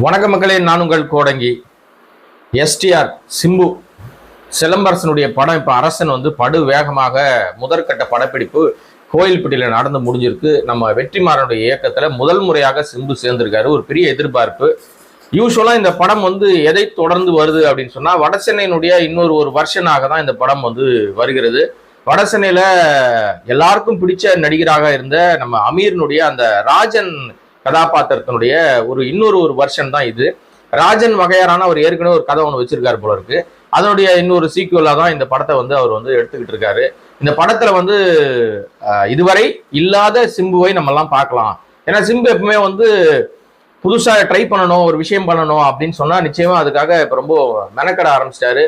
வணக்க மக்களே நான் உங்கள் கோடங்கி. எஸ்டிஆர் சிம்பு. சிலம்பரசனுடைய படம் இப்போ அரசன் வந்து படு வேகமாக முதற்கட்ட படப்பிடிப்பு கோயில்பட்டியில் நடந்து முடிஞ்சிருக்கு. நம்ம வெற்றிமாறனுடைய இயக்கத்தில் முதல் முறையாக சிம்பு சேர்ந்திருக்காரு. ஒரு பெரிய எதிர்பார்ப்பு. யூஸ்வலாக இந்த படம் வந்து எதை தொடர்ந்து வருது அப்படின்னு சொன்னால் வடசென்னையினுடைய இன்னொரு ஒரு வருஷனாக தான் இந்த படம் வந்து வருகிறது. வடசென்னையில் எல்லாருக்கும் பிடிச்ச நடிகராக இருந்த நம்ம அமீர்னுடைய அந்த ராஜன் கதாபாத்திரத்தினுடைய ஒரு இன்னொரு ஒரு வருஷன் தான் இது. ராஜன் வகையாரான அவர் ஏற்கனவே ஒரு கதை ஒன்று வச்சிருக்காரு போல இருக்கு. அதனுடைய இன்னொரு சீக்குவலாக தான் இந்த படத்தை வந்து அவர் வந்து எடுத்துக்கிட்டு இருக்காரு. இந்த படத்துல வந்து இதுவரை இல்லாத சிம்புவை நம்ம எல்லாம் பார்க்கலாம். ஏன்னா சிம்பு எப்பவுமே வந்து புதுசாக ட்ரை பண்ணணும் ஒரு விஷயம் பண்ணணும் அப்படின்னு சொன்னால் நிச்சயமா அதுக்காக இப்போ ரொம்ப மெனக்கட ஆரம்பிச்சிட்டாரு.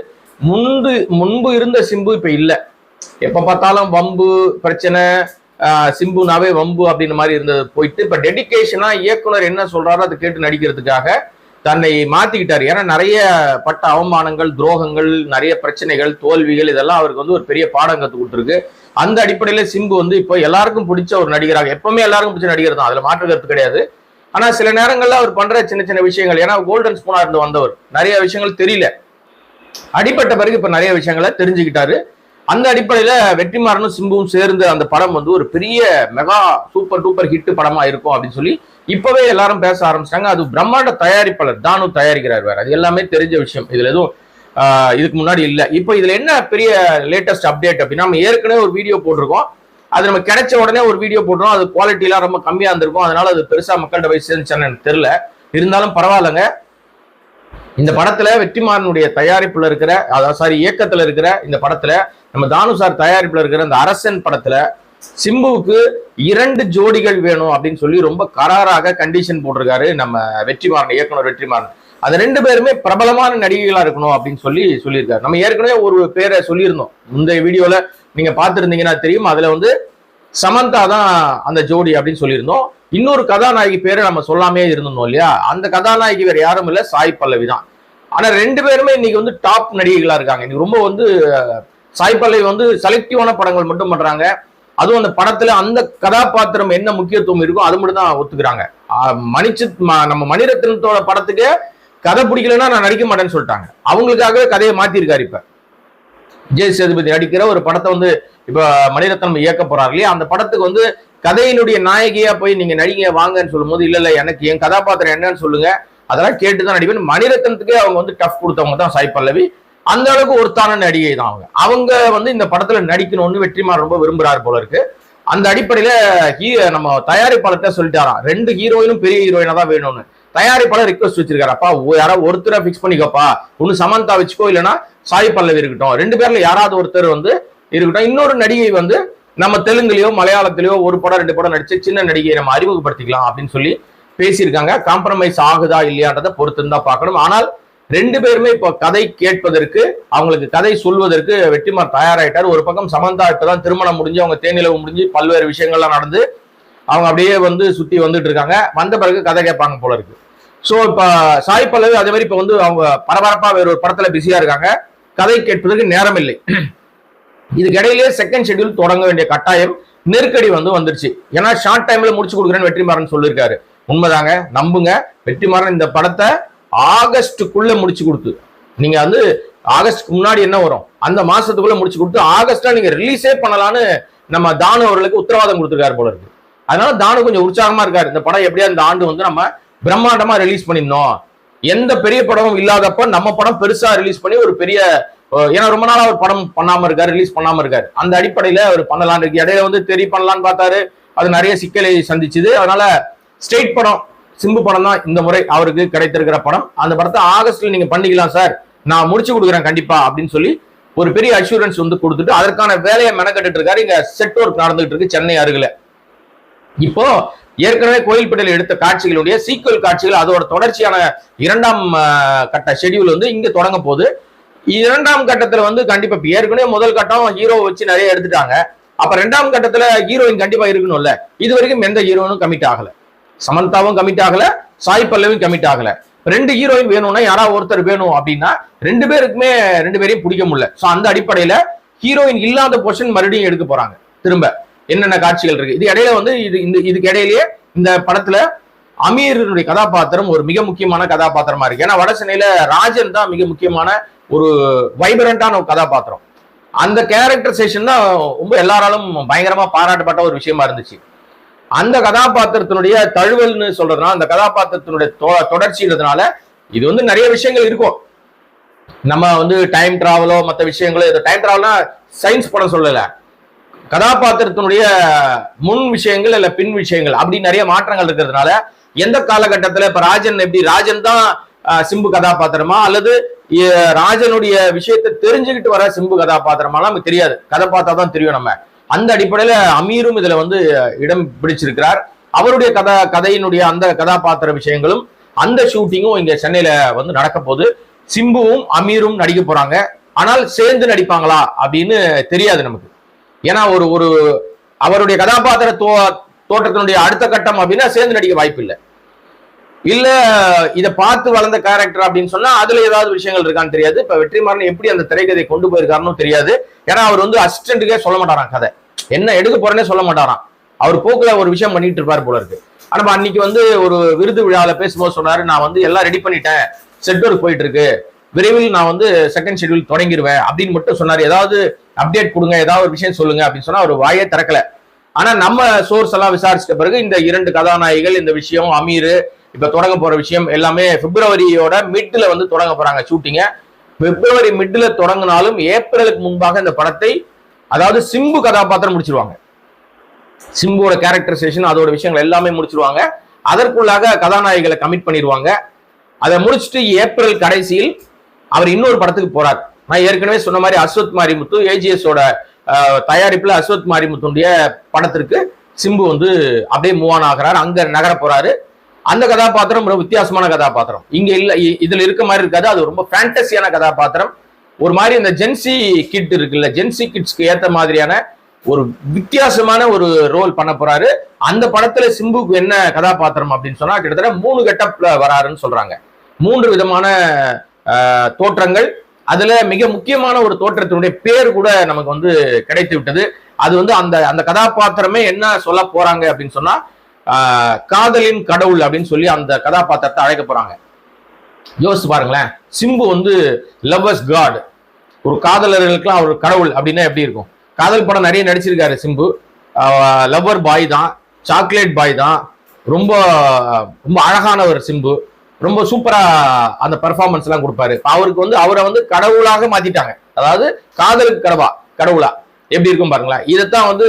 முன்பு முன்பு இருந்த சிம்பு இப்போ இல்லை. எப்போ பார்த்தாலும் வம்பு பிரச்சனை சிம்புனாவே வம்பு அப்படின்னு மாதிரி இருந்தது. போயிட்டு இப்போ டெடிகேஷனா இயக்குனர் என்ன சொல்றாரோ அதை கேட்டு நடிக்கிறதுக்காக தன்னை மாத்திக்கிட்டாரு. ஏன்னா நிறைய பட்ட அவமானங்கள் துரோகங்கள் நிறைய பிரச்சனைகள் தோல்விகள் இதெல்லாம் அவருக்கு வந்து ஒரு பெரிய பாடம் கற்றுக் கொடுத்துருக்கு. அந்த அடிப்படையில சிம்பு வந்து இப்போ எல்லாருக்கும் பிடிச்ச ஒரு நடிகராக எப்பவுமே எல்லாருக்கும் பிடிச்ச நடிகர் தான். அதுல மாற்று கருத்து கிடையாது. ஆனா சில நேரங்கள்ல அவர் பண்ற சின்ன சின்ன விஷயங்கள் ஏன்னா கோல்டன் ஸ்பூனா இருந்து வந்தவர். நிறைய விஷயங்கள் தெரியல. அடிப்பட்ட பிறகு இப்ப நிறைய விஷயங்களை தெரிஞ்சுக்கிட்டாரு. அந்த அடிப்படையில வெற்றிமாறனும் சிம்புவும் சேர்ந்து அந்த படம் வந்து ஒரு பெரிய மெகா சூப்பர் டூப்பர் ஹிட் படமா இருக்கும் அப்படின்னு சொல்லி இப்பவே எல்லாரும் பேச ஆரம்பிச்சிட்டாங்க. அது பிரம்மாண்ட தயாரிப்பாளர் தானு தயாரிக்கிறார் வேற. அது எல்லாமே தெரிஞ்ச விஷயம். இதுல எதுவும் இதுக்கு முன்னாடி இல்ல. இப்போ இதுல என்ன பெரிய லேட்டஸ்ட் அப்டேட் அப்படின்னா நம்ம ஏற்கனவே ஒரு வீடியோ போட்டிருக்கோம். அது நம்ம கிடைச்ச உடனே ஒரு வீடியோ போட்டுரும் அது குவாலிட்டி எல்லாம் ரொம்ப கம்மியா இருந்திருக்கும். அதனால அது பெருசா மக்கள்கிட்ட போய் சேர்ந்துச்சான்னு எனக்கு தெரியல. இருந்தாலும் பரவாயில்லைங்க. இந்த படத்துல வெற்றிமாறனுடைய தயாரிப்புல இருக்கிற அதாவது சாரி இயக்கத்துல இருக்கிற இந்த படத்துல நம்ம தானு சார் தயாரிப்பில் இருக்கிற அந்த அரசன் படத்துல சிம்புவுக்கு இரண்டு ஜோடிகள் வேணும் அப்படின்னு சொல்லி ரொம்ப கராராக கண்டிஷன் போட்டிருக்காரு நம்ம வெற்றிமாறன் இயக்குனர் வெற்றிமாறன். அந்த ரெண்டு பேருமே பிரபலமான நடிகைகளா இருக்கணும் அப்படின்னு சொல்லி சொல்லியிருக்காரு. நம்ம ஏற்கனவே ஒரு பேரை சொல்லியிருந்தோம். முந்தைய வீடியோல நீங்க பார்த்திருந்தீங்கன்னா தெரியும். அதுல வந்து சமந்தா தான் அந்த ஜோடி அப்படின்னு சொல்லியிருந்தோம். இன்னொரு கதாநாயகி பேரை நம்ம சொல்லாமே இருந்தோம் இல்லையா? அந்த கதாநாயகி வேற யாரும் இல்லை. சாய் பல்லவி தான். ஆனா ரெண்டு பேருமே இன்னைக்கு வந்து டாப் நடிகைகளா இருக்காங்க. இன்னைக்கு ரொம்ப வந்து அஹ், சாய் பல்லவி வந்து செலக்டிவான படங்கள் மட்டும் பண்றாங்க. அதுவும் அந்த படத்துல அந்த கதாபாத்திரம் என்ன முக்கியத்துவம் இருக்கோ அது மட்டும் தான் ஒத்துக்கிறாங்க. மணிச்சு ம- நம்ம மணிரத்னத்தோட படத்துக்கு கதை பிடிக்கலன்னா நான் நடிக்க மாட்டேன்னு சொல்லிட்டாங்க. அவங்களுக்காகவே கதையை மாத்திருக்காரு இப்ப. ஜெய் சேதுபதி நடிக்கிற ஒரு படத்தை வந்து இப்ப மணிரத்னம் இயக்க போறாரு இல்லையா? அந்த படத்துக்கு வந்து கதையினுடைய நாயகியா போய் நீங்க நடிங்க வாங்கன்னு சொல்லும்போது இல்ல இல்ல எனக்கு என் கதாபாத்திரம் என்னன்னு சொல்லுங்க. அதெல்லாம் கேட்டுதான் நடிப்பேன். மணிரத்னத்துக்கே அவங்க வந்து டஃப் கொடுத்தவங்க தான் சாய் பல்லவி அந்த அளவுக்கு ஒருத்தான நடிகை தான் அவங்க. அவங்க வந்து இந்த படத்துல நடிக்கணும்னு வெற்றிமாறன் ரொம்ப விரும்புறாரு போல இருக்கு. அந்த அடிப்படையில ஹீ நம்ம தயாரிப்பாளர்கிட்ட சொல்லிட்டாராம் ரெண்டு ஹீரோயினும் பெரிய ஹீரோயினா தான் வேணும்னு. தயாரிப்பாளர் ரிக்வஸ்ட் வச்சிருக்காரப்பா யாராவது ஒருத்தரை ஃபிக்ஸ் பண்ணிக்கப்பா. ஒன்னு சமந்தா வச்சுக்கோ இல்லைன்னா சாய் பல்லவி இருக்கட்டும். ரெண்டு பேர்ல யாராவது ஒருத்தர் வந்து இருக்கட்டும். இன்னொரு நடிகை வந்து நம்ம தெலுங்குலயோ மலையாளத்திலயோ ஒரு படம் ரெண்டு படம் நடிச்சு சின்ன நடிகையை நம்ம அறிமுகப்படுத்திக்கலாம் அப்படின்னு சொல்லி பேசியிருக்காங்க. காம்ப்ரமைஸ் ஆகுதா இல்லையான்றதை பொறுத்து தான் பார்க்கணும். ஆனால் ரெண்டு பேருமே இப்போ கதை கேட்பதற்கு அவங்களுக்கு கதை சொல்வதற்கு வெற்றிமார் தயாராயிட்டார். ஒரு பக்கம் சமந்தா இப்பதான் திருமணம் முடிஞ்சு அவங்க தேனிலவு முடிஞ்சு பல்வேறு விஷயங்கள்லாம் நடந்து அவங்க அப்படியே வந்து சுத்தி வந்துட்டு இருக்காங்க. வந்த பிறகு கதை கேட்பாங்க போல இருக்கு. ஸோ இப்ப சாய் பல்லவி அதே மாதிரி இப்ப வந்து அவங்க பரபரப்பா வேற ஒரு படத்துல பிஸியா இருக்காங்க. கதை கேட்பதற்கு நேரம் இல்லை இதுக்கிடையிலே செகண்ட் ஷெட்யூல் தொடங்க வேண்டிய கட்டாயம் நெருக்கடி வந்து வந்துருச்சு. ஏன்னா ஷார்ட் டைம்ல முடிச்சு கொடுக்குறேன்னு வெற்றிமாறன் சொல்லியிருக்காரு. உண்மைதாங்க நம்புங்க. வெற்றிமாறன் இந்த படத்தை ஆகஸ்டுக்குள்ள முடிச்சு கொடுத்து. நீங்க வந்து ஆகஸ்ட்க்கு முன்னாடி என்ன வரும்? அந்த மாசத்துக்குள்ள முடிச்சு கொடுத்து ஆகஸ்டா நீங்க ரிலீஸே பண்ணலான்னு நம்ம தானு அவர்களுக்கு உத்தரவாதம் கொடுத்துருக்காரு போல இருக்கு. அதனால தானு கொஞ்சம் உற்சாகமா இருக்காரு. இந்த படம் எப்படியா இந்த ஆண்டு வந்து நம்ம பிரம்மாண்டமா ரிலீஸ் பண்ணியிருந்தோம். எந்த பெரிய படமும் இல்லாதப்ப நம்ம படம் பெருசா ரிலீஸ் பண்ணி ஒரு பெரிய ஏன்னா ரொம்ப நாளா அவர் படம் பண்ணாம இருக்காரு ரிலீஸ் பண்ணாம இருக்காரு. அந்த அடிப்படையில அவர் பண்ணலாம்னு இருக்கு. இடையில வந்து தெரி பண்ணலான்னு பார்த்தாரு. அது நிறைய சிக்கலை சந்திச்சுது. அதனால ஸ்டேட் படம் சிம்பு படம் தான் இந்த முறை அவருக்கு கிடைத்திருக்கிற படம். அந்த படத்தை ஆகஸ்ட்ல நீங்க பண்ணிக்கலாம் சார். நான் முடிச்சு கொடுக்குறேன் கண்டிப்பா அப்படின்னு சொல்லி ஒரு பெரிய அஷூரன்ஸ் வந்து கொடுத்துட்டு அதற்கான வேலையை மெனக்கட்டு இருக்காரு. இங்க செட் ஒர்க் நடந்துட்டு இருக்கு சென்னை அருகில. இப்போ ஏற்கனவே கோயில்பேட்டையில் எடுத்த காட்சிகளுடைய சீக்குவல் காட்சிகள் அதோட தொடர்ச்சியான இரண்டாம் கட்ட ஷெட்யூல் வந்து இங்க தொடங்க போகுது. இரண்டாம் கட்டத்துல வந்து கண்டிப்பா ஏற்கனவே முதல் கட்டம் ஹீரோ வச்சு நிறைய எடுத்துட்டாங்க. அப்ப ரெண்டாம் கட்டத்துல ஹீரோயின் கண்டிப்பா இருக்கணும்ல. இது வரைக்கும் எந்த ஹீரோனும் கமிட் ஆகலை. சமந்தாவும் கமிட் ஆகல சாய் பல்லவும் கமிட் ஆகல. ரெண்டு ஹீரோயின் வேணும்னா யாராவது ஒருத்தர் வேணும் அப்படின்னா ரெண்டு பேருக்குமே ரெண்டு பேரையும் பிடிக்க முடியல. சோ அந்த அடிப்படையில ஹீரோயின் இல்லாத பொசிஷன் மறுபடியும் எடுக்க போறாங்க. திரும்ப என்னென்ன காட்சிகள் இருக்கு? இது இடையில வந்து இது இந்த இதுக்கு இடையிலேயே இந்த படத்துல அமீருடைய கதாபாத்திரம் ஒரு மிக முக்கியமான கதாபாத்திரமா இருக்கு. ஏன்னா வடசென்னையில ராஜன் தான் மிக முக்கியமான ஒரு வைப்ரண்டான ஒரு கதாபாத்திரம். அந்த கேரக்டரைசேஷன் தான் ரொம்ப எல்லாராலும் பயங்கரமா பாராட்டப்பட்ட ஒரு விஷயமா இருந்துச்சு. அந்த கதாபாத்திரத்தினுடைய தழுவல்னு சொல்றதுனால அந்த கதாபாத்திரத்தினுடைய தொ- தொடர்ச்சின்றதுனால இது வந்து நிறைய விஷயங்கள் இருக்கும். நம்ம வந்து டைம் டிராவலோ மற்ற விஷயங்களோ இது டைம் டிராவல்னா சயின்ஸ் படம் சொல்லல. கதாபாத்திரத்தினுடைய முன் விஷயங்கள் இல்ல பின் விஷயங்கள் அப்படி நிறைய மாற்றங்கள் இருக்கிறதுனால எந்த காலகட்டத்துல இப்ப ராஜன் எப்படி ராஜன் தான் சிம்பு கதாபாத்திரமா? அல்லது ராஜனுடைய விஷயத்தை தெரிஞ்சுக்கிட்டு வர சிம்பு கதாபாத்திரமா நமக்கு தெரியாது. கதை பார்த்தா தான் தெரியும் நம்ம. அந்த அடிப்படையில் அமீரும் இதில் வந்து இடம் பிடிச்சிருக்கிறார். அவருடைய கதா கதையினுடைய அந்த கதாபாத்திர விஷயங்களும் அந்த ஷூட்டிங்கும் இங்கே சென்னையில் வந்து நடக்க போகுது. சிம்புவும் அமீரும் நடிக்க போகிறாங்க ஆனால் சேர்ந்து நடிப்பாங்களா அப்படின்னு தெரியாது நமக்கு. ஏன்னா ஒரு ஒரு அவருடைய கதாபாத்திர தோ தோற்றத்தினுடைய அடுத்த கட்டம் அப்படின்னா சேர்ந்து நடிக்க வாய்ப்பு இல்லை இல்ல இதை பார்த்து வளர்ந்த கேரக்டர் அப்படின்னு சொன்னா அதுல ஏதாவது விஷயங்கள் இருக்கான்னு தெரியாது. இப்ப வெற்றிமாறன் எப்படி அந்த திரைக்கதை கொண்டு போயிருக்காருன்னு தெரியாது. ஏன்னா அவர் வந்து அசிஸ்டன்ட்டுக்கே சொல்ல மாட்டாராம் கதை. என்ன எடுக்க போறேன்னே சொல்ல மாட்டாராம். அவர் போக்குல ஒரு விஷயம் பண்ணிட்டு இருப்பார் போல இருக்கு. ஆனா அன்னைக்கு வந்து ஒரு விருது விழால பேசும்போது சொன்னாரு நான் வந்து எல்லாம் ரெடி பண்ணிட்டேன். செட் ஒர்க் போயிட்டு இருக்கு. விரைவில் நான் வந்து செகண்ட் ஷெட்யூல் தொடங்கிடுவேன் அப்படின்னு மட்டும் சொன்னாரு. ஏதாவது அப்டேட் கொடுங்க ஏதாவது ஒரு விஷயம் சொல்லுங்க அப்படின்னு சொன்னா அவர் வாயே திறக்கல. ஆனா நம்ம சோர்ஸ் எல்லாம் விசாரிச்சிட்ட பிறகு இந்த இரண்டு கதாநாயகிகள் இந்த விஷயம் அமீர் இப்போ தொடங்க போற விஷயம் எல்லாமே பிப்ரவரியோட மிட்ல வந்து தொடங்க போறாங்க ஷூட்டிங்க பிப்ரவரி மிட்ல தொடங்கினாலும் ஏப்ரலுக்கு முன்பாக இந்த படத்தை அதாவது சிம்பு கதாபாத்திரம் முடிச்சிருவாங்க. சிம்புவோட கேரக்டரைசேஷன் அதோட விஷயங்கள் எல்லாமே முடிச்சிருவாங்க. அதற்குள்ளாக கதாநாயகிகளை கமிட் பண்ணிடுவாங்க. அதை முடிச்சுட்டு ஏப்ரல் கடைசியில் அவர் இன்னொரு படத்துக்கு போறார். நான் ஏற்கனவே சொன்ன மாதிரி அஸ்வத் மாரிமுத்து ஏஜிஎஸோட தயாரிப்புல அஸ்வத் மாரிமுத்துடைய படத்திற்கு சிம்பு வந்து அப்படியே மூவ் ஆன் ஆகிறார். அங்க நகர போறாரு. அந்த கதாபாத்திரம் ரொம்ப வித்தியாசமான கதாபாத்திரம். இங்க இல்ல இ- இதுல இருக்க மாதிரி இருக்காது. அது ரொம்ப ஃபேண்டசியான கதாபாத்திரம். ஒரு மாதிரி இந்த ஜென்சி கிட் இருக்குல்ல ஜென்சி கிட்ஸ்க்கு ஏத்த மாதிரியான ஒரு வித்தியாசமான ஒரு ரோல் பண்ண போறாரு. அந்த படத்துல சிம்புக்கு என்ன கதாபாத்திரம் அப்படின்னு சொன்னா கிட்டத்தட்ட மூணு கெட்டப்ல வராருன்னு சொல்றாங்க. மூன்று விதமான தோற்றங்கள். அதுல மிக முக்கியமான ஒரு தோற்றத்தினுடைய பேர் கூட நமக்கு வந்து கிடைத்து விட்டது. அது வந்து அந்த அந்த கதாபாத்திரமே என்ன சொல்ல போறாங்க அப்படின்னு சொன்னா காதலின் கடவுள் அப்படின்னு சொல்லி அந்த கதாபாத்திரத்தை அழைக்க போறாங்க. யோசிச்சு பாருங்களேன். சிம்பு வந்து லவ்வர்ஸ் காட் ஒரு காதலர்களுக்குலாம் அவர் கடவுள் அப்படின்னா எப்படி இருக்கும்? காதல் படம் நிறைய நடிச்சிருக்காரு சிம்பு. லவ்வர் பாய் தான் சாக்லேட் பாய் தான். ரொம்ப ரொம்ப அழகான ஒரு சிம்பு. ரொம்ப சூப்பரா அந்த பர்ஃபார்மன்ஸ் எல்லாம் கொடுப்பாரு. அவருக்கு வந்து அவரை வந்து கடவுளாக மாத்திட்டாங்க. அதாவது காதலுக்கு கடவா கடவுளா. எப்படி இருக்கும் பாருங்களேன். இதைத்தான் வந்து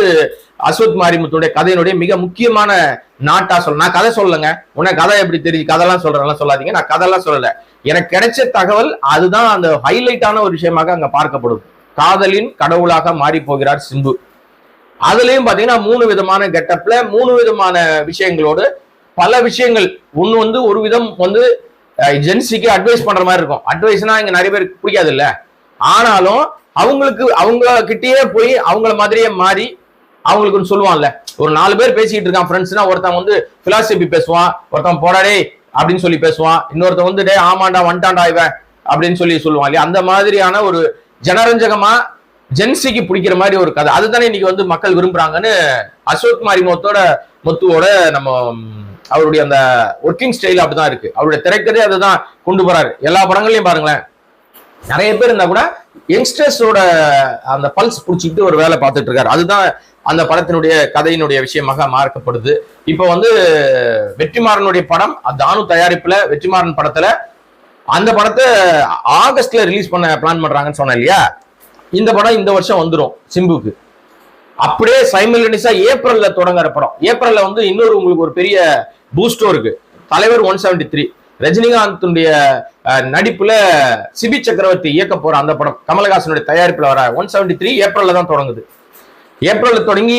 அஸ்வத் மாரிமுத்துடைய கதையினுடைய மிக முக்கியமான நாட்டா சொல்ல நான் கதை சொல்லலைங்க. உன்ன கதை எப்படி தெரியுது? கதைலாம் சொல்றேன்லாம் சொல்லாதீங்க. நான் கதைலாம் சொல்லல. எனக்கு கிடைச்ச தகவல் அதுதான் அந்த ஹைலைட்டான ஒரு விஷயமாக அங்க பார்க்கப்படும். காதலின் கடவுளாக மாறி போகிறார் சிம்பு. அதுலயும் பாத்தீங்கன்னா மூணு விதமான கெட்டப்ல மூணு விதமான விஷயங்களோடு பல விஷயங்கள். ஒன்று வந்து ஒரு விதம் வந்து ஜென்சிக்கு அட்வைஸ் பண்ற மாதிரி இருக்கும். அட்வைஸ்னா இங்க நிறைய பேருக்கு பிடிக்காது இல்லை ஆனாலும் அவங்களுக்கு அவங்க கிட்டேயே போய் அவங்கள மாதிரியே மாறி அவங்களுக்கு சொல்லுவான்ல. ஒரு நாலு பேர் பேசிக்கிட்டு இருக்கான் ஃப்ரெண்ட்ஸ்னா ஒருத்தன் வந்து பிலாசபி பேசுவான் ஒருத்தன் போடாடே அப்படின்னு சொல்லி பேசுவான். இன்னொருத்தன் வந்து டே ஆமாண்டா வந்துட்டான்டா இவன் அப்படின்னு சொல்லி சொல்லுவான் இல்லையா? அந்த மாதிரியான ஒரு ஜனரஞ்சகமா ஜென்சிக்கு பிடிக்கிற மாதிரி ஒரு கதை. அதுதானே இன்னைக்கு வந்து மக்கள் விரும்புறாங்கன்னு அசோக் குமாரி முத்தோட முத்துவோட நம்ம அவருடைய அந்த ஒர்க்கிங் ஸ்டைல் அப்படிதான் இருக்கு. அவருடைய திரைக்கதையை அதை தான் கொண்டு போறாரு. எல்லா படங்களையும் பாருங்களேன். நிறைய பேர் இருந்தா கூட யங்ஸ்டர்ஸோட அந்த பல்ஸ் பிடிச்சிக்கிட்டு ஒரு வேலை பார்த்துட்டு இருக்காரு. அதுதான் அந்த படத்தினுடைய கதையினுடைய விஷயமாக மார்க்கப்படுது இப்போ வந்து வெற்றிமாறனுடைய படம் தானு தயாரிப்புல வெற்றிமாறன் படத்துல அந்த படத்தை ஆகஸ்ட்ல ரிலீஸ் பண்ண பிளான் பண்றாங்கன்னு சொன்னேன் இல்லையா? இந்த படம் இந்த வருஷம் வந்துடும் சிம்புக்கு அப்படியே சைமில்டனிஸா ஏப்ரல்ல தொடங்குற படம். ஏப்ரல்ல வந்து இன்னொரு உங்களுக்கு ஒரு பெரிய பூஸ்டோ இருக்கு. தலைவர் ஒன் செவன்டி த்ரீ ரஜினிகாந்துடைய நடிப்புல சிபி சக்கரவர்த்தி இயக்க போற அந்த படம் கமலஹாசனுடைய தயாரிப்புல வர ஒன் செவன்டி த்ரீ ஏப்ரல்ல தான் தொடங்குது. ஏப்ரல்ல தொடங்கி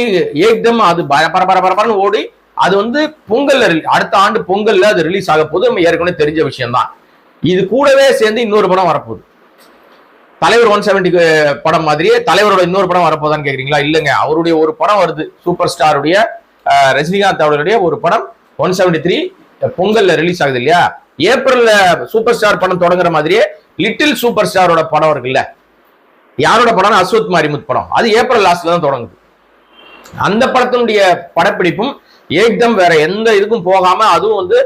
ஏக்தம் அது பர பர பரபரன்னு ஓடி அது வந்து பொங்கல்ல அடுத்த ஆண்டு பொங்கல்ல அது ரிலீஸ் ஆக போகுது நம்ம ஏற்கனவே தெரிஞ்ச விஷயம் தான் இது கூடவே சேர்ந்து இன்னொரு படம் வரப்போகுது. தலைவர் ஒன் செவன்டி படம் மாதிரியே தலைவரோட இன்னொரு படம் வரப்போதான்னு கேக்குறீங்களா? இல்லைங்க. அவருடைய ஒரு படம் வருது. சூப்பர் ஸ்டாருடைய ரஜினிகாந்த் அவர்களுடைய ஒரு படம் ஒன் செவன்டி த்ரீ பொங்கல்ல ரிலீஸ் ஆகுது இல்லையா? ஏப்ரல்ல சூப்பர் ஸ்டார் படம் தொடங்குற மாதிரியே லிட்டில் சூப்பர் ஸ்டாரோட படம் இருக்குல்ல யாரோட படம் அஸ்வத் மாரிமுத் படம். அது ஏப்ரல் லாஸ்ட்ல தான் தொடங்குது. அந்த படத்தினுடைய படப்பிடிப்பும் ஏக்தம் வேற எந்த இதுக்கும் போகாம அதுவும் வந்து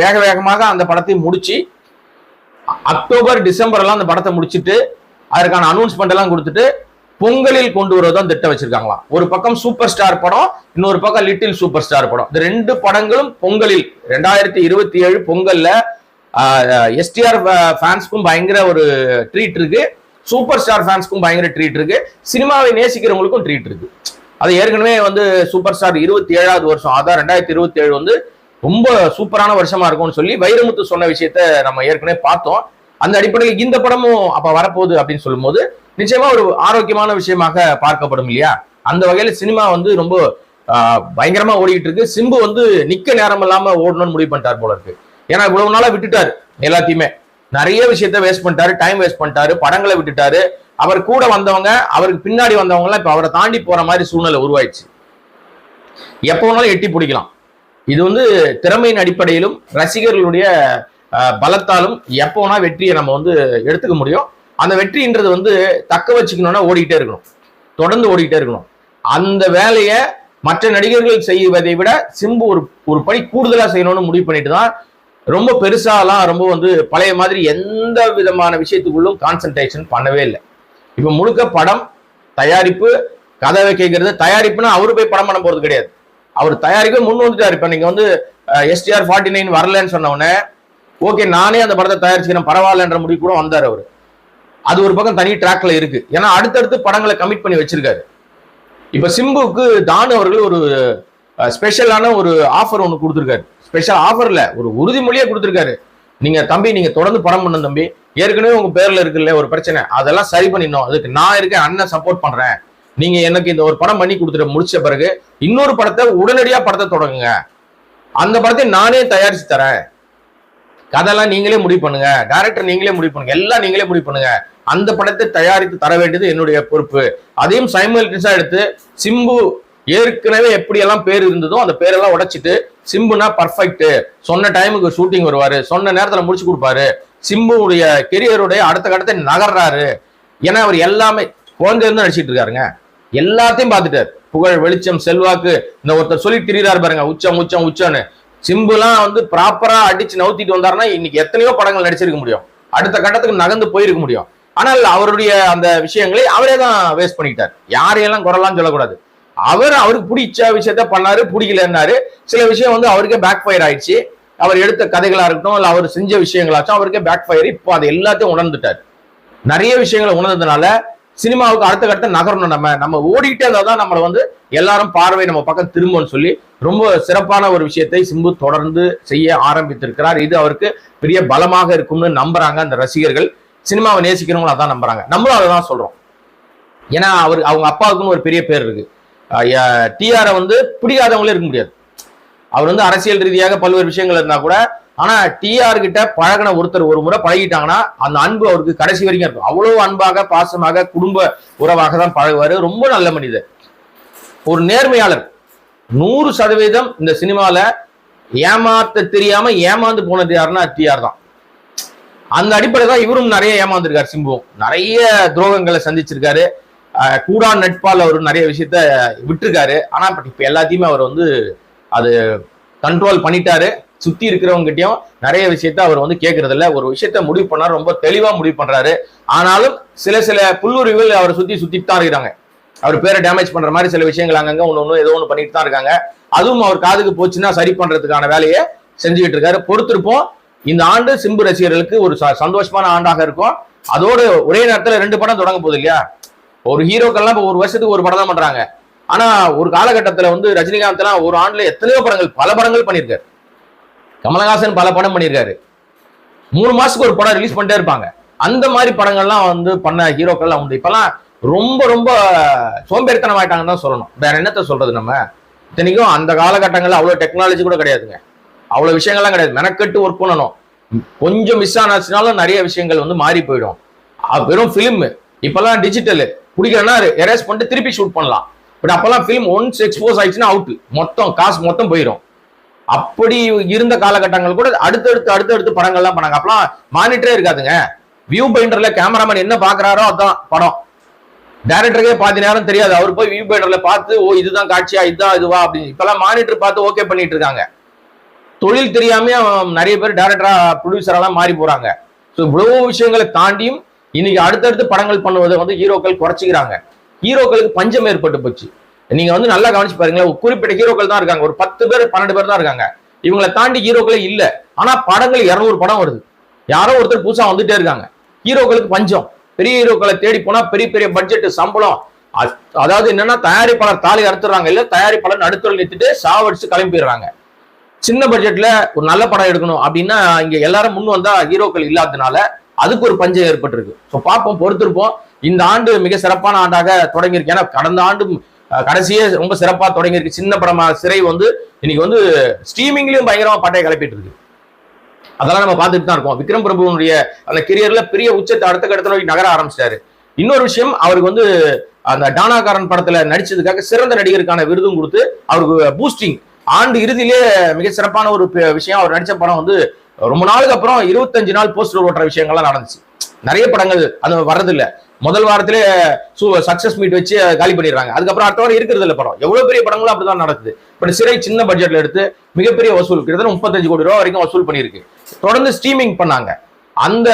வேக வேகமாக அந்த படத்தை முடிச்சு அக்டோபர் டிசம்பர் எல்லாம் அந்த படத்தை முடிச்சிட்டு அதற்கான அனௌன்ஸ்மெண்ட் எல்லாம் கொடுத்துட்டு பொங்கலில் கொண்டு வருவதான் திட்டம் வச்சிருக்காங்களாம். ஒரு பக்கம் சூப்பர் ஸ்டார் படம் இன்னொரு பக்கம் லிட்டில் சூப்பர் ஸ்டார் படம். இந்த ரெண்டு படங்களும் பொங்கலில் ரெண்டாயிரத்தி இருபத்தி ஏழு பொங்கல்ல எஸ்டிஆர் ஃபேன்ஸ்க்கும் பயங்கர ஒரு ட்ரீட் இருக்கு. சூப்பர் ஸ்டார் ஃபேன்ஸ்க்கும் பயங்கர ட்ரீட் இருக்கு. சினிமாவை நேசிக்கிறவங்களுக்கும் ட்ரீட் இருக்கு. அது ஏற்கனவே வந்து சூப்பர் ஸ்டார் இருபத்தி ஏழாவது வருஷம். அதான் ரெண்டாயிரத்தி இருபத்தி ஏழு வந்து ரொம்ப சூப்பரான வருஷமா இருக்கும்னு சொல்லி வைரமுத்து சொன்ன விஷயத்த நம்ம ஏற்கனவே பார்த்தோம். அந்த அடிப்படையில் இந்த படமும் அப்ப வரப்போகுது அப்படின்னு சொல்லும்போது நிச்சயமா ஒரு ஆரோக்கியமான விஷயமாக பார்க்கப்படும் இல்லையா? அந்த வகையில சினிமா வந்து ரொம்ப பயங்கரமா ஓடிட்டு இருக்கு. சிம்பு வந்து நிக்க நேரம் இல்லாம ஓடணும்னு முடிவு பண்ணிட்டார் போல இருக்கு. ஏன்னா இவ்வளவு நாளா விட்டுட்டாரு எல்லாத்தையுமே. நிறைய விஷயத்த வேஸ்ட் பண்ணிட்டாரு டைம் வேஸ்ட் பண்ணிட்டாரு படங்களை விட்டுட்டாரு. அவர் கூட வந்தவங்க அவருக்கு பின்னாடி வந்தவங்க எல்லாம் இப்ப அவரை தாண்டி போற மாதிரி சூழ்நிலை உருவாயிடுச்சு. எப்போ வேணாலும் எட்டி பிடிக்கலாம். இது வந்து திறமையின் அடிப்படையிலும் ரசிகர்களுடைய பலத்தாலும் எப்போ வேணா வெற்றியை நம்ம வந்து எடுத்துக்க முடியும். அந்த வெற்றின்றது வந்து தக்க வச்சுக்கணும்னா ஓடிக்கிட்டே இருக்கணும். தொடர்ந்து ஓடிக்கிட்டே இருக்கணும். அந்த வேலையை மற்ற நடிகர்கள் செய்வதை விட சிம்பு ஒரு ஒரு படி கூடுதலாக செய்யணும்னு முடிவு பண்ணிட்டு தான் ரொம்ப பெருசாலாம் ரொம்ப வந்து பழைய மாதிரி எந்த விதமான விஷயத்துக்குள்ளும் கான்சென்ட்ரேஷன் பண்ணவே இல்லை. இப்போ முழுக்க படம் தயாரிப்பு கதை கேட்கறது தயாரிப்புனா அவரு போய் படம் பண்ண போறது கிடையாது. அவர் தயாரிக்க முன் வந்துட்டாரு. இப்போ நீங்க வந்து எஸ்டிஆர் ஃபார்ட்டி நைன் வரலன்னு சொன்ன ஓகே நானே அந்த படத்தை தயாரிச்சுக்கிறேன் பரவாயில்லன்ற முடிவு கூட வந்தார் அவர். அது ஒரு பக்கம் தனி ட்ராக்ல இருக்கு. ஏன்னா அடுத்தடுத்து படங்களை கமிட் பண்ணி வச்சிருக்காரு. இப்ப சிம்புக்கு தானு அவர்கள் ஒரு ஸ்பெஷலான ஒரு ஆஃபர் ஒன்று கொடுத்துருக்காரு. ஸ்பெஷல் ஆஃபர்ல ஒரு உறுதிமொழியே கொடுத்துருக்காரு. நீங்க தம்பி நீங்க தொடர்ந்து படம் பண்ண தம்பி. ஏற்கனவே உங்க பேர்ல இருக்குல்ல ஒரு பிரச்சனை. அதெல்லாம் சரி பண்ணிடணும். அதுக்கு நான் இருக்கேன் அண்ணன் சப்போர்ட் பண்றேன். நீங்க எனக்கு இந்த ஒரு படம் பண்ணி கொடுத்துட்டு முடிச்ச பிறகு இன்னொரு படத்தை உடனடியா படத்தை தொடங்குங்க. அந்த படத்தை நானே தயாரிச்சு தரேன். கதையெல்லாம் நீங்களே முடிவு பண்ணுங்க. டேரக்டர் நீங்களே முடிவு பண்ணுங்க. எல்லாம் நீங்களே முடிவு பண்ணுங்க. அந்த படத்தை தயாரித்து தர வேண்டியது என்னுடைய பொறுப்பு. அதையும் சைமல்டிஸா எடுத்து சிம்பு ஏற்கனவே எப்படியெல்லாம் பேர் இருந்ததோ அந்த பேரெல்லாம் உடைச்சிட்டு சிம்புனா பர்ஃபெக்ட் சொன்ன டைமுக்கு ஷூட்டிங் வருவாரு. சொன்ன நேரத்தில் முடிச்சு கொடுப்பாரு. சிம்புடைய கெரியருடைய அடுத்த கட்டத்தை நகர்றாரு. ஏன்னா அவர் எல்லாமே குழந்தையிருந்து நடிச்சிட்டு இருக்காருங்க. எல்லாத்தையும் பார்த்துட்டாரு. புகழ் வெளிச்சம் செல்வாக்கு. இந்த ஒருத்தர் சொல்லி திரியிறாரு பாருங்க. உச்சம் உச்சம் உச்சம்னு. சிம்புலாம் வந்து ப்ராப்பரா அடிச்சு நவுத்திட்டு வந்தாருன்னா இன்னைக்கு எத்தனையோ படங்கள் நடிச்சிருக்க முடியும். அடுத்த கட்டத்துக்கு நகர்ந்து போயிருக்க முடியும். ஆனால் அவருடைய அந்த விஷயங்களை அவரே தான் வேஸ்ட் பண்ணிக்கிட்டார். யாரையெல்லாம் குரலாம் சொல்லக்கூடாது. அவர் அவருக்கு பிடிச்ச விஷயத்த பண்ணாரு பிடிக்கலன்னாரு. சில விஷயம் வந்து அவருக்கே பேக் ஃபயர் ஆயிடுச்சு. அவர் எடுத்த கதைகளா இருக்கட்டும் இல்ல அவர் செஞ்ச விஷயங்களாச்சும் அவருக்கே பேக் ஃபயர் இப்போ அது எல்லாத்தையும் உணர்ந்துட்டார். நிறைய விஷயங்களை உணர்ந்ததுனால சினிமாவுக்கு அடுத்த கட்ட நகரணும் நம்ம. நம்ம ஓடிக்கிட்டே இருந்தால் தான் நம்மளை வந்து எல்லாரும் பார்வை நம்ம பக்கம் திரும்பும்னு சொல்லி ரொம்ப சிறப்பான ஒரு விஷயத்தை சிம்பு தொடர்ந்து செய்ய ஆரம்பித்திருக்கிறார். இது அவருக்கு பெரிய பலமாக இருக்கும்னு நம்புறாங்க அந்த ரசிகர்கள். சினிமாவை நேசிக்கிறவங்களும் அதான் நம்புறாங்க. நம்மளும் அதை தான் சொல்றோம். ஏன்னா அவர் அவங்க அப்பாவுக்குன்னு ஒரு பெரிய பேர் இருக்கு. டிஆரை வந்து பிடிக்காதவங்களே இருக்க முடியாது. அவர் வந்து அரசியல் ரீதியாக பல்வேறு விஷயங்கள் இருந்தா கூட ஆனா டிஆர் கிட்ட பழகின ஒருத்தர் ஒரு முறை பழகிட்டாங்கன்னா அந்த அன்பு அவருக்கு கடைசி வரைக்கும் இருக்கும். அவ்வளவு அன்பாக பாசமாக குடும்ப உறவாக தான் பழகுவாரு. ரொம்ப நல்ல மனிதர். ஒரு நேர்மையாளர். நூறு சதவீதம் இந்த சினிமால ஏமாத்த தெரியாம ஏமாந்து போனது யாருன்னா டிஆர் தான். அந்த அடிப்படையில் தான் இவரும் நிறைய ஏமாந்துருக்காரு சிம்புவும் நிறைய துரோகங்களை சந்திச்சிருக்காரு. கூடா நட்பால் அவர் நிறைய விஷயத்த விட்டுருக்காரு. ஆனா பட் இப்ப எல்லாத்தையுமே அவர் வந்து அது கண்ட்ரோல் பண்ணிட்டாரு. சுத்தி இருக்கிறவங்ககிட்டயும் நிறைய விஷயத்த அவர் வந்து கேட்கறது இல்ல ஒரு விஷயத்த முடிவு பண்ணாரு ரொம்ப தெளிவா முடிவு பண்றாரு. ஆனாலும் சில சில புல்லுரிவுகள் அவரை சுத்தி சுத்திட்டு தான் இருக்கிறாங்க அவர் பேரை டேமேஜ் பண்ற மாதிரி சில விஷயங்கள் அங்கங்க ஒண்ணு ஒண்ணு ஏதோ ஒண்ணு பண்ணிட்டு தான் இருக்காங்க. அதுவும் அவர் காதுக்கு போச்சுன்னா சரி பண்றதுக்கான வேலையை செஞ்சுக்கிட்டு இருக்காரு. பொறுத்திருப்போம். இந்த ஆண்டு சிம்பு ரசிகர்களுக்கு ஒரு ச- சந்தோஷமான ஆண்டாக இருக்கும். அதோடு ஒரே நேரத்துல ரெண்டு படம் தொடங்க போகுது இல்லையா? ஒரு ஹீரோக்கெல்லாம் இப்போ ஒரு வருஷத்துக்கு ஒரு படம் தான் பண்றாங்க. ஆனா ஒரு காலகட்டத்துல வந்து ரஜினிகாந்த் எல்லாம் ஒரு ஆண்டுல எத்தனையோ படங்கள் பல படங்கள் பண்ணியிருக்காரு. கமலஹாசன் பல படம் பண்ணியிருக்காரு. மூணு மாசத்துக்கு ஒரு படம் ரிலீஸ் பண்ணிட்டே இருப்பாங்க. அந்த மாதிரி படங்கள்லாம் வந்து பண்ண ஹீரோக்கள்லாம் உண்டு. இப்பெல்லாம் ரொம்ப ரொம்ப சோம்பேறித்தனம் ஆயிட்டாங்கன்னு தான் சொல்லணும். வேற என்னத்த சொல்றது நம்ம? இத்தனைக்கும் அந்த காலகட்டங்களில் அவ்வளோ டெக்னாலஜி கூட கிடையாதுங்க. அவ்வளோ விஷயங்கள்லாம் கிடையாது. மெனக்கெட்டு ஒர்க் பண்ணணும். கொஞ்சம் மிஸ் ஆனாச்சுனாலும் நிறைய விஷயங்கள் வந்து மாறி போயிடும். வெறும் ஃபிலிம் இப்பெல்லாம் டிஜிட்டல் பிடிக்கலன்னா எரேஸ் பண்ணிட்டு திருப்பி ஷூட் பண்ணலாம். பட் அப்பெல்லாம் ஃபிலிம் ஒன்ஸ் எக்ஸ்போஸ் ஆயிடுச்சுன்னா அவுட் மொத்தம் காசு மொத்தம் போயிடும் அப்படி இருந்த காலகட்டங்கள் கூட அடுத்தடுத்து அடுத்தடுத்து படங்கள்லாம் பண்ணாங்க. அப்பெல்லாம் மானிட்டரே இருக்காதுங்க. வியூ பாயிண்டர்ல கேமராமேன் என்ன பாக்குறாரோ அதான் படம். டேரக்டருக்கே பாதி நேரம் தெரியாது. அவர் போய் வியூ பாயிண்டர்ல பார்த்து ஓ இதுதான் காட்சியா? இதுதான் இதுவா? அப்படின்னு. இப்பெல்லாம் மானிட்டர் பார்த்து ஓகே பண்ணிட்டு இருக்காங்க. தொழில் தெரியாம அவன் நிறைய பேர் டேரக்டரா ப்ரொடியூசரெல்லாம் மாறி போறாங்க. ஸோ இவ்வளவு விஷயங்களை தாண்டியும் இன்னைக்கு அடுத்தடுத்து படங்கள் பண்ணுவதை வந்து ஹீரோக்கள் குறைச்சிக்கிறாங்க. ஹீரோக்களுக்கு பஞ்சம் ஏற்பட்டு போச்சு. நீங்க வந்து நல்லா கவனிச்சு பாருங்களேன். குறிப்பிட்ட ஹீரோக்கள் தான் இருக்காங்க. ஒரு பத்து பேர் பன்னெண்டு பேர் தான் இருக்காங்க. இவங்களை தாண்டி ஹீரோக்களே இல்ல. ஆனா படங்கள் இருநூறு படம் வருது. யாரோ ஒருத்தர் புதுசா வந்துட்டே இருக்காங்க. ஹீரோக்களுக்கு பஞ்சம். பெரிய ஹீரோக்களை தேடி போனா பெரிய பெரிய பட்ஜெட் சம்பளம். அதாவது என்னன்னா தயாரிப்பாளர் தாலி அறுத்துறாங்க இல்ல தயாரிப்பாளர் நடுத்தொழில் நிறுத்திட்டு சாவடிச்சு கிளம்பிடுறாங்க. சின்ன பட்ஜெட்ல ஒரு நல்ல படம் எடுக்கணும் அப்படின்னா இங்க எல்லாரும் முன் வந்தா ஹீரோக்கள் இல்லாததுனால அதுக்கு ஒரு பஞ்சம் ஏற்பட்டிருக்கு. ஸோ பார்ப்போம் பொறுத்திருப்போம். இந்த ஆண்டு மிக சிறப்பான ஆண்டாக தொடங்கியிருக்கு. ஏன்னா கடந்த ஆண்டு கடைசியே ரொம்ப சிறப்பா தொடங்கியிருக்கு சின்ன படமா சிறை வந்து இன்னைக்கு வந்து ஸ்ட்ரீமிங்லயும் பயங்கரமா பட்டையை கிளப்பிட்டு இருக்கு. அதெல்லாம் நம்ம பார்த்துட்டு தான் இருக்கோம். விக்ரம் பிரபுனுடைய அந்த கெரியர்ல பெரிய உச்சத்தை அடுத்த கட்டத்தை நோக்கி நகர ஆரம்பிச்சிட்டாரு. இன்னொரு விஷயம் அவருக்கு வந்து அந்த டானாகாரன் படத்துல நடிச்சதுக்காக சிறந்த நடிகருக்கான விருதும் கொடுத்து அவருக்கு பூஸ்டிங் ஆண்டு இறுதியிலே மிக சிறப்பான ஒரு விஷயம் அவர் நடிச்ச படம் வந்து ரொம்ப நாளுக்கு அப்புறம் இருபத்தஞ்சு நாள் போஸ்டர் ஓட்டுற விஷயங்கள்லாம் நடந்துச்சு. நிறைய படங்கள் அது வர்றதில்ல. முதல் வாரத்திலே சக்சஸ் மீட் வச்சு காலி பண்ணிடுறாங்க. அதுக்கப்புறம் அடுத்த வாரம் இருக்கிறது இல்லை படம். எவ்வளவு பெரிய படங்களும் அப்படிதான் நடக்குது. பட் சிறை சின்ன பட்ஜெட்ல எடுத்து மிகப்பெரிய வசூல் கிட்டத்தட்ட முப்பத்தஞ்சு கோடி ரூபா வரைக்கும் வசூல் பண்ணியிருக்கு. தொடர்ந்து ஸ்ட்ரீமிங் பண்ணாங்க. அந்த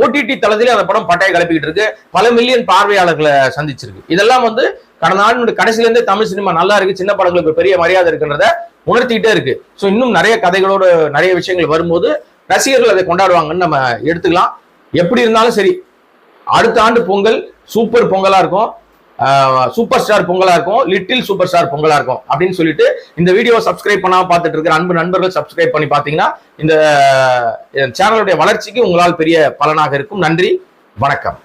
ஓடிடி தளத்திலே அந்த படம் பட்டையை கிளப்பிக்கிட்டு இருக்கு. பல மில்லியன் பார்வையாளர்களை சந்திச்சிருக்கு. இதெல்லாம் வந்து கடந்த ஆண்டு கடைசில தமிழ் சினிமா நல்லா இருக்கு. சின்ன படங்களுக்கு பெரிய மரியாதை இருக்குன்றத உணர்த்திக்கிட்டே இருக்கு. ஸோ இன்னும் நிறைய கதைகளோட நிறைய விஷயங்கள் வரும்போது ரசிகர்கள் அதை கொண்டாடுவாங்கன்னு நம்ம எடுத்துக்கலாம். எப்படி இருந்தாலும் சரி அடுத்த ஆண்டு பொங்கல் சூப்பர் பொங்கலா இருக்கும். சூப்பர் ஸ்டார் பொங்கலா இருக்கும். லிட்டில் சூப்பர் ஸ்டார் பொங்கலா இருக்கும். அப்படின்னு சொல்லிட்டு இந்த வீடியோ சப்ஸ்கிரைப் பண்ணாம பார்த்துட்டு இருக்கிற அன்பு நண்பர்கள் சப்ஸ்கிரைப் பண்ணி பார்த்தீங்கன்னா இந்த சேனலுடைய வளர்ச்சிக்கு உங்களால் பெரிய பலனாக இருக்கும். நன்றி. வணக்கம்.